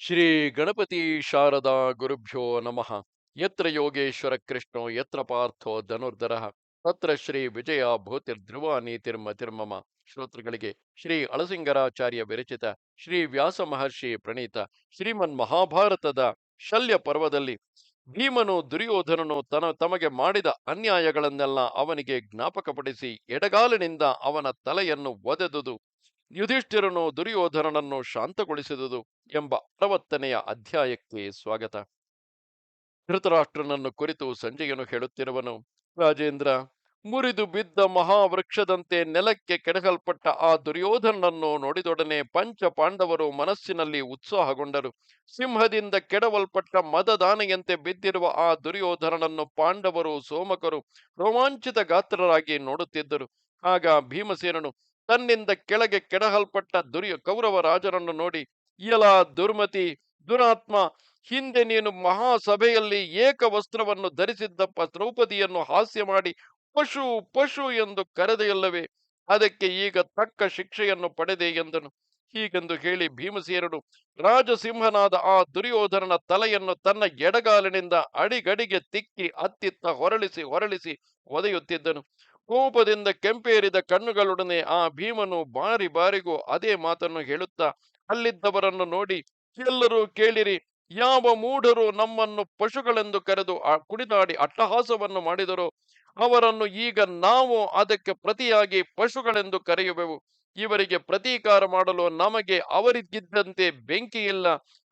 ಶ್ರೀ ಗಣಪತಿ ಶಾರದಾ ಗುರುಭ್ಯೋ ನಮಃ. ಯತ್ರ ಯೋಗೇಶ್ವರ ಕೃಷ್ಣೋ, ಯತ್ರ ಪಾರ್ಥೋ ಧನುರ್ಧರ. ತತ್ರ ಶ್ರೀ ವಿಜಯ ಭೂತಿರ್ಧ್ರುವ ನೀತಿರ್ಮತಿರ್ಮಮ ಶ್ರೋತೃಗಳಿಗೆ ಶ್ರೀ ಅಳಸಿಂಗರಾಚಾರ್ಯ ವಿರಚಿತ ಶ್ರೀ ವ್ಯಾಸ ಮಹರ್ಷಿ ಪ್ರಣೀತ ಶ್ರೀಮನ್ ಮಹಾಭಾರತದ ಶಲ್ಯ ಪರ್ವದಲ್ಲಿ ಭೀಮನು ದುರ್ಯೋಧನನು ತನ ತಮಗೆ ಮಾಡಿದ ಅನ್ಯಾಯಗಳನ್ನೆಲ್ಲ ಅವನಿಗೆ ಜ್ಞಾಪಕಪಡಿಸಿ ಎಡಗಾಲಿನಿಂದ ಅವನ ತಲೆಯನ್ನು ಒದೆದುದು. ಯುಧಿಷ್ಠಿರನು ದುರ್ಯೋಧನನನ್ನು ಶಾಂತಗೊಳಿಸಿದುದು ಎಂಬ ಅರವತ್ತನೆಯ ಅಧ್ಯಾಯಕ್ಕೆ ಸ್ವಾಗತ. ಧೃತರಾಷ್ಟ್ರನನ್ನು ಕುರಿತು ಸಂಜೆಯನು ಹೇಳುತ್ತಿರುವನು, ರಾಜೇಂದ್ರ, ಮುರಿದು ಬಿದ್ದ ಮಹಾವೃಕ್ಷದಂತೆ ನೆಲಕ್ಕೆ ಕೆಡಗಲ್ಪಟ್ಟ ಆ ದುರ್ಯೋಧನನನ್ನು ನೋಡಿದೊಡನೆ ಪಂಚ ಪಾಂಡವರು ಮನಸ್ಸಿನಲ್ಲಿ ಉತ್ಸಾಹಗೊಂಡರು. ಸಿಂಹದಿಂದ ಕೆಡವಲ್ಪಟ್ಟ ಮದದಾನೆಯಂತೆ ಬಿದ್ದಿರುವ ಆ ದುರ್ಯೋಧನನನ್ನು ಪಾಂಡವರು ಸೋಮಕರು ರೋಮಾಂಚಿತ ಗಾತ್ರರಾಗಿ ನೋಡುತ್ತಿದ್ದರು. ಆಗ ಭೀಮಸೇನನು ತನ್ನಿಂದ ಕೆಳಗೆ ಕೆಡಹಲ್ಪಟ್ಟ ದುರ್ಯ ಕೌರವ ರಾಜರನ್ನು ನೋಡಿ, ಇಯಲ ದುರ್ಮತಿ, ದುರಾತ್ಮ, ಹಿಂದೆ ನೀನು ಮಹಾಸಭೆಯಲ್ಲಿ ಏಕ ವಸ್ತ್ರವನ್ನು ಧರಿಸಿದ್ದಪ್ಪ, ದ್ರೌಪದಿಯನ್ನು ಹಾಸ್ಯ ಮಾಡಿ ಪಶು ಪಶು ಎಂದು ಕರೆದೆಯಲ್ಲವೇ, ಅದಕ್ಕೆ ಈಗ ತಕ್ಕ ಶಿಕ್ಷೆಯನ್ನು ಪಡೆದೆ ಎಂದನು. ಹೀಗೆಂದು ಹೇಳಿ ಭೀಮಸೇರಡು ರಾಜಸಿಂಹನಾದ ಆ ದುರ್ಯೋಧನನ ತಲೆಯನ್ನು ತನ್ನ ಎಡಗಾಲಿನಿಂದ ಅಡಿಗಡಿಗೆ ತಿಕ್ಕಿ ಅತ್ತಿತ್ತ ಹೊರಳಿಸಿ ಹೊರಳಿಸಿ ಒದೆಯುತ್ತಿದ್ದನು. ಕೋಪದಿಂದ ಕೆಂಪೇರಿದ ಕಣ್ಣುಗಳೊಡನೆ ಆ ಭೀಮನು ಬಾರಿ ಬಾರಿಗೂ ಅದೇ ಮಾತನ್ನು ಹೇಳುತ್ತಾ, ಅಲ್ಲಿದ್ದವರನ್ನು ನೋಡಿ, ಎಲ್ಲರೂ ಕೇಳಿರಿ, ಯಾವ ಮೂಢರು ನಮ್ಮನ್ನು ಪಶುಗಳೆಂದು ಕರೆದು ಕುಣಿದಾಡಿ ಅಟ್ಟಹಾಸವನ್ನು ಮಾಡಿದರು, ಅವರನ್ನು ಈಗ ನಾವು ಅದಕ್ಕೆ ಪ್ರತಿಯಾಗಿ ಪಶುಗಳೆಂದು ಕರೆಯುವೆವು. ಇವರಿಗೆ ಪ್ರತೀಕಾರ ಮಾಡಲು ನಮಗೆ ಅವರಿಗಿದ್ದಂತೆ ಬೆಂಕಿಯಿಲ್ಲ,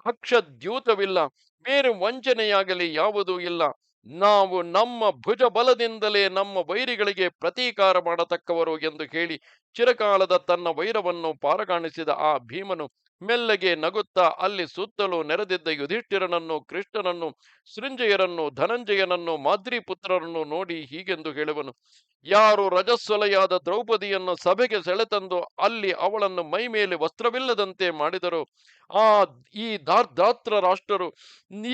ಅಕ್ಷದ್ಯೂತವಿಲ್ಲ, ಬೇರೆ ವಂಚನೆಯಾಗಲಿ ಯಾವುದೂ ಇಲ್ಲ. ನಾವು ನಮ್ಮ ಭುಜ ಬಲದಿಂದಲೇ ನಮ್ಮ ವೈರಿಗಳಿಗೆ ಪ್ರತೀಕಾರ ಮಾಡತಕ್ಕವರು ಎಂದು ಹೇಳಿ ಚಿರಕಾಲದ ತನ್ನ ವೈರವನ್ನು ಪಾರಗಾಣಿಸಿದ ಆ ಭೀಮನು ಮೆಲ್ಲಗೆ ನಗುತ್ತಾ ಅಲ್ಲಿ ಸುತ್ತಲೂ ನೆರೆದಿದ್ದ ಯುಧಿಷ್ಠಿರನನ್ನು, ಕೃಷ್ಣನನ್ನು, ಸೃಂಜಯರನ್ನು, ಧನಂಜಯನನ್ನು, ಮಾದ್ರಿಪುತ್ರರನ್ನು ನೋಡಿ ಹೀಗೆಂದು ಹೇಳುವನು. ಯಾರು ರಜಸ್ವಲೆಯಾದ ದ್ರೌಪದಿಯನ್ನು ಸಭೆಗೆ ಸೆಳೆತಂದು ಅಲ್ಲಿ ಅವಳನ್ನು ಮೈ ಮೇಲೆ ವಸ್ತ್ರವಿಲ್ಲದಂತೆ ಮಾಡಿದರು. ಆ ಈ ದಾರ್ಧಾತ್ರ ರಾಷ್ಟ್ರರು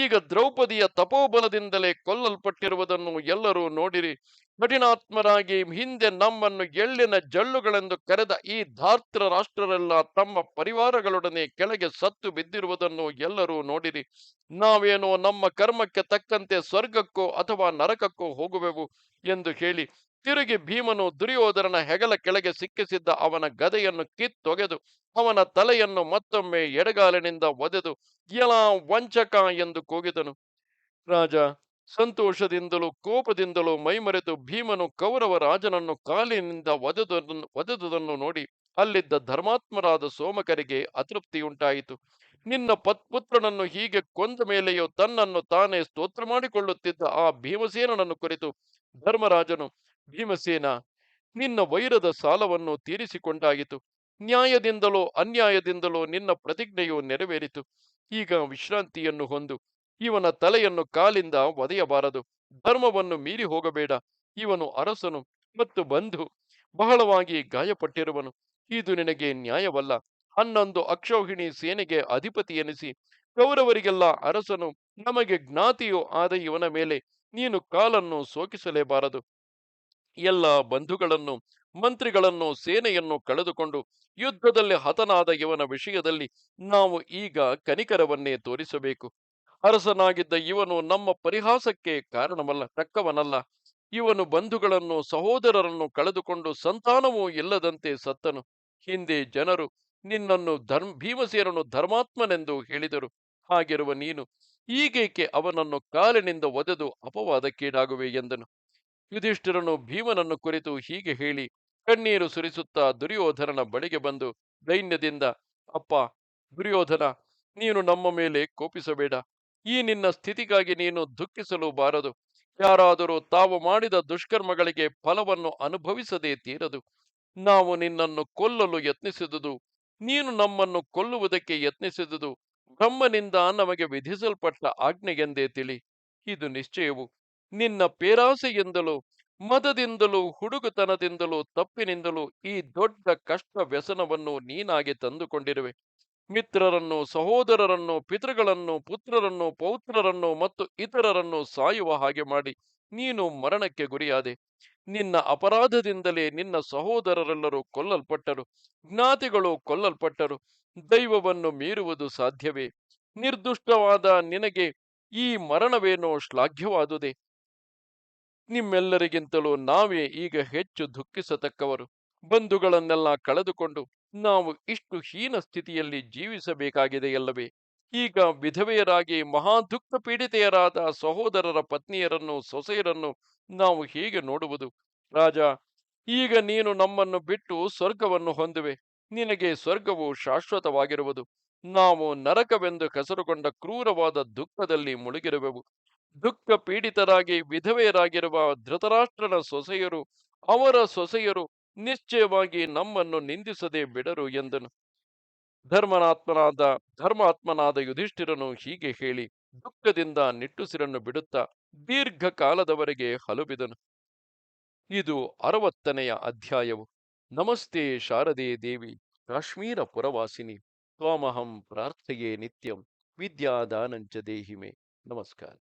ಈಗ ದ್ರೌಪದಿಯ ತಪೋಬಲದಿಂದಲೇ ಕೊಲ್ಲಲ್ಪಟ್ಟಿರುವುದನ್ನು ಎಲ್ಲರೂ ನೋಡಿರಿ. ಕಠಿಣಾತ್ಮರಾಗಿ ಹಿಂದೆ ನಮ್ಮನ್ನು ಎಳ್ಳಿನ ಜಳ್ಳುಗಳೆಂದು ಕರೆದ ಈ ಧಾರ್ತ್ರ ರಾಷ್ಟ್ರರೆಲ್ಲ ತಮ್ಮ ಪರಿವಾರಗಳೊಡನೆ ಕೆಳಗೆ ಸತ್ತು ಬಿದ್ದಿರುವುದನ್ನು ಎಲ್ಲರೂ ನೋಡಿರಿ. ನಾವೇನೋ ನಮ್ಮ ಕರ್ಮಕ್ಕೆ ತಕ್ಕಂತೆ ಸ್ವರ್ಗಕ್ಕೋ ಅಥವಾ ನರಕಕ್ಕೋ ಹೋಗುವೆವು ಎಂದು ಹೇಳಿ ತಿರುಗಿ ಭೀಮನು ದುರ್ಯೋಧನನ ಹೆಗಲ ಕೆಳಗೆ ಸಿಕ್ಕಿಸಿದ್ದ ಅವನ ಗದೆಯನ್ನು ಕಿತ್ತೊಗೆದು, ಅವನ ತಲೆಯನ್ನು ಮತ್ತೊಮ್ಮೆ ಎಡಗಾಲಿನಿಂದ ಒದೆದು ಎಲ ವಂಚಕ ಎಂದು ಕೂಗಿದನು. ರಾಜ, ಸಂತೋಷದಿಂದಲೂ ಕೋಪದಿಂದಲೂ ಮೈಮರೆತು ಭೀಮನು ಕೌರವ ರಾಜನನ್ನು ಕಾಲಿನಿಂದ ಒದೆದನ್ನು ಒದೆದುದನ್ನು ನೋಡಿ ಅಲ್ಲಿದ್ದ ಧರ್ಮಾತ್ಮರಾದ ಸೋಮಕರಿಗೆ ಅತೃಪ್ತಿಯುಂಟಾಯಿತು. ನಿನ್ನ ಪತ್ಪುತ್ರನನ್ನು ಹೀಗೆ ಕೊಂದ ಮೇಲೆಯೂ ತನ್ನನ್ನು ತಾನೇ ಸ್ತೋತ್ರ ಮಾಡಿಕೊಳ್ಳುತ್ತಿದ್ದ ಆ ಭೀಮಸೇನನನ್ನು ಕುರಿತು ಧರ್ಮರಾಜನು ಭೀಮಸೇನ, ನಿನ್ನ ವೈರದ ಸಾಲವನ್ನು ತೀರಿಸಿಕೊಂಡಾಯಿತು. ನ್ಯಾಯದಿಂದಲೋ ಅನ್ಯಾಯದಿಂದಲೋ ನಿನ್ನ ಪ್ರತಿಜ್ಞೆಯು ನೆರವೇರಿತು. ಈಗ ವಿಶ್ರಾಂತಿಯನ್ನು ಹೊಂದು, ಇವನ ತಲೆಯನ್ನು ಕಾಲಿಂದ ಒದೆಯಬಾರದು. ಧರ್ಮವನ್ನು ಮೀರಿ ಹೋಗಬೇಡ. ಇವನು ಅರಸನು ಮತ್ತು ಬಂಧು, ಬಹಳವಾಗಿ ಗಾಯಪಟ್ಟಿರುವನು. ಇದು ನಿನಗೆ ನ್ಯಾಯವಲ್ಲ. ಹನ್ನೊಂದು ಅಕ್ಷೋಹಿಣಿ ಸೇನೆಗೆ ಅಧಿಪತಿ ಎನಿಸಿ, ಕೌರವರಿಗೆಲ್ಲ ಅರಸನು, ನಮಗೆ ಜ್ಞಾತಿಯೂ ಆದ ಇವನ ಮೇಲೆ ನೀನು ಕಾಲನ್ನು ಸೋಕಿಸಲೇಬಾರದು. ಎಲ್ಲ ಬಂಧುಗಳನ್ನು, ಮಂತ್ರಿಗಳನ್ನು, ಸೇನೆಯನ್ನು ಕಳೆದುಕೊಂಡು ಯುದ್ಧದಲ್ಲಿ ಹತನಾದ ಇವನ ವಿಷಯದಲ್ಲಿ ನಾವು ಈಗ ಕನಿಕರವನ್ನೇ ತೋರಿಸಬೇಕು. ಅರಸನಾಗಿದ್ದ ಇವನು ನಮ್ಮ ಪರಿಹಾಸಕ್ಕೆ ಕಾರಣವಲ್ಲ, ತಕ್ಕವನಲ್ಲ. ಇವನು ಬಂಧುಗಳನ್ನು, ಸಹೋದರರನ್ನು ಕಳೆದುಕೊಂಡು ಸಂತಾನವೂ ಇಲ್ಲದಂತೆ ಸತ್ತನು. ಹಿಂದೆ ಜನರು ನಿನ್ನನ್ನು ಧರ್ಮ, ಭೀಮಸೇನನು ಧರ್ಮಾತ್ಮನೆಂದು ಹೇಳಿದರು. ಹಾಗಿರುವ ನೀನು ಈಗೇಕೆ ಅವನನ್ನು ಕಾಲಿನಿಂದ ಒದೆದು ಅಪವಾದಕ್ಕೀಡಾಗುವೆ ಎಂದನು. ಯುಧಿಷ್ಠಿರನು ಭೀಮನನ್ನು ಕುರಿತು ಹೀಗೆ ಹೇಳಿ, ಕಣ್ಣೀರು ಸುರಿಸುತ್ತಾ ದುರ್ಯೋಧನನ ಬಳಿಗೆ ಬಂದು ದೈನ್ಯದಿಂದ, ಅಪ್ಪ, ದುರ್ಯೋಧನ, ನೀನು ನಮ್ಮ ಮೇಲೆ ಕೋಪಿಸಬೇಡ. ಈ ನಿನ್ನ ಸ್ಥಿತಿಗಾಗಿ ನೀನು ದುಃಖಿಸಲು ಬಾರದು ಯಾರಾದರೂ ತಾವು ಮಾಡಿದ ದುಷ್ಕರ್ಮಗಳಿಗೆ ಫಲವನ್ನು ಅನುಭವಿಸದೇ ತೀರದು. ನಾವು ನಿನ್ನನ್ನು ಕೊಲ್ಲಲು ಯತ್ನಿಸಿದುದು. ನೀನು ನಮ್ಮನ್ನು ಕೊಲ್ಲುವುದಕ್ಕೆ ಯತ್ನಿಸಿದುದು. ಬ್ರಹ್ಮನಿಂದ ನಮಗೆ ವಿಧಿಸಲ್ಪಟ್ಟ ಆಜ್ಞೆಗೆಂದೇ ತಿಳಿ. ಇದು ನಿಶ್ಚಯವು. ನಿನ್ನ ಪೇರಾಸೆಯಿಂದಲೂ, ಮದದಿಂದಲೂ, ಹುಡುಗುತನದಿಂದಲೂ, ತಪ್ಪಿನಿಂದಲೂ ಈ ದೊಡ್ಡ ಕಷ್ಟ ವ್ಯಸನವನ್ನು ನೀನಾಗಿ ತಂದುಕೊಂಡಿರುವೆ. ಮಿತ್ರರನ್ನು, ಸಹೋದರರನ್ನು, ಪಿತೃಗಳನ್ನು, ಪುತ್ರರನ್ನು, ಪೌತ್ರರನ್ನು ಮತ್ತು ಇತರರನ್ನು ಸಾಯುವ ಹಾಗೆ ಮಾಡಿ ನೀನು ಮರಣಕ್ಕೆ ಗುರಿಯಾದೆ. ನಿನ್ನ ಅಪರಾಧದಿಂದಲೇ ನಿನ್ನ ಸಹೋದರರೆಲ್ಲರೂ ಕೊಲ್ಲಲ್ಪಟ್ಟರು, ಜ್ಞಾತಿಗಳು ಕೊಲ್ಲಲ್ಪಟ್ಟರು, ದೈವವನ್ನು ಮೀರುವುದು ಸಾಧ್ಯವೇ? ನಿರ್ದುಷ್ಟವಾದ ನಿನಗೆ ಈ ಮರಣವೇನೋ ಶ್ಲಾಘ್ಯವಾದುದೇ. ನಿಮ್ಮೆಲ್ಲರಿಗಿಂತಲೂ ನಾವೇ ಈಗ ಹೆಚ್ಚು ದುಃಖಿಸತಕ್ಕವರು. ಬಂಧುಗಳನ್ನೆಲ್ಲ ಕಳೆದುಕೊಂಡು ನಾವು ಇಷ್ಟು ಹೀನ ಸ್ಥಿತಿಯಲ್ಲಿ ಜೀವಿಸಬೇಕಾಗಿದೆಯಲ್ಲವೇ? ಈಗ ವಿಧವೆಯರಾಗಿ ಮಹಾ ದುಃಖ ಪೀಡಿತೆಯರಾದ ಸಹೋದರರ ಪತ್ನಿಯರನ್ನು, ಸೊಸೆಯರನ್ನು ನಾವು ಹೇಗೆ ನೋಡುವುದು? ರಾಜ, ಈಗ ನೀನು ನಮ್ಮನ್ನು ಬಿಟ್ಟು ಸ್ವರ್ಗವನ್ನು ಹೊಂದುವೆ. ನಿನಗೆ ಸ್ವರ್ಗವು ಶಾಶ್ವತವಾಗಿರುವುದು. ನಾವು ನರಕವೆಂದು ಹೆಸರುಗೊಂಡ ಕ್ರೂರವಾದ ದುಃಖದಲ್ಲಿ ಮುಳುಗಿರುವೆವು. ದುಃಖ ಪೀಡಿತರಾಗಿ ವಿಧವೆಯರಾಗಿರುವ ಧೃತರಾಷ್ಟ್ರನ ಸೊಸೆಯರು, ಅವರ ಸೊಸೆಯರು ನಿಶ್ಚಯವಾಗಿ ನಮ್ಮನ್ನು ನಿಂದಿಸದೆ ಬಿಡರು ಎಂದನು. ಧರ್ಮನಾತ್ಮನಾದ, ಧರ್ಮಾತ್ಮನಾದ ಯುಧಿಷ್ಠಿರನು ಹೀಗೆ ಹೇಳಿ, ದುಃಖದಿಂದ ನಿಟ್ಟುಸಿರನ್ನು ಬಿಡುತ್ತಾ ದೀರ್ಘಕಾಲದವರೆಗೆ ಹಲುಬಿದನು. ಇದು ಅರವತ್ತನೆಯ ಅಧ್ಯಾಯವು. ನಮಸ್ತೆ ಶಾರದೆ ದೇವಿ, ಕಾಶ್ಮೀರ ಪುರವಾಸಿನಿ, ತ್ವಾಮಹಂ ಪ್ರಾರ್ಥೆಯೇ ನಿತ್ಯಂ, ವಿದ್ಯಾದಾನಂಚ ದೇಹಿಮೆ. ನಮಸ್ಕಾರ.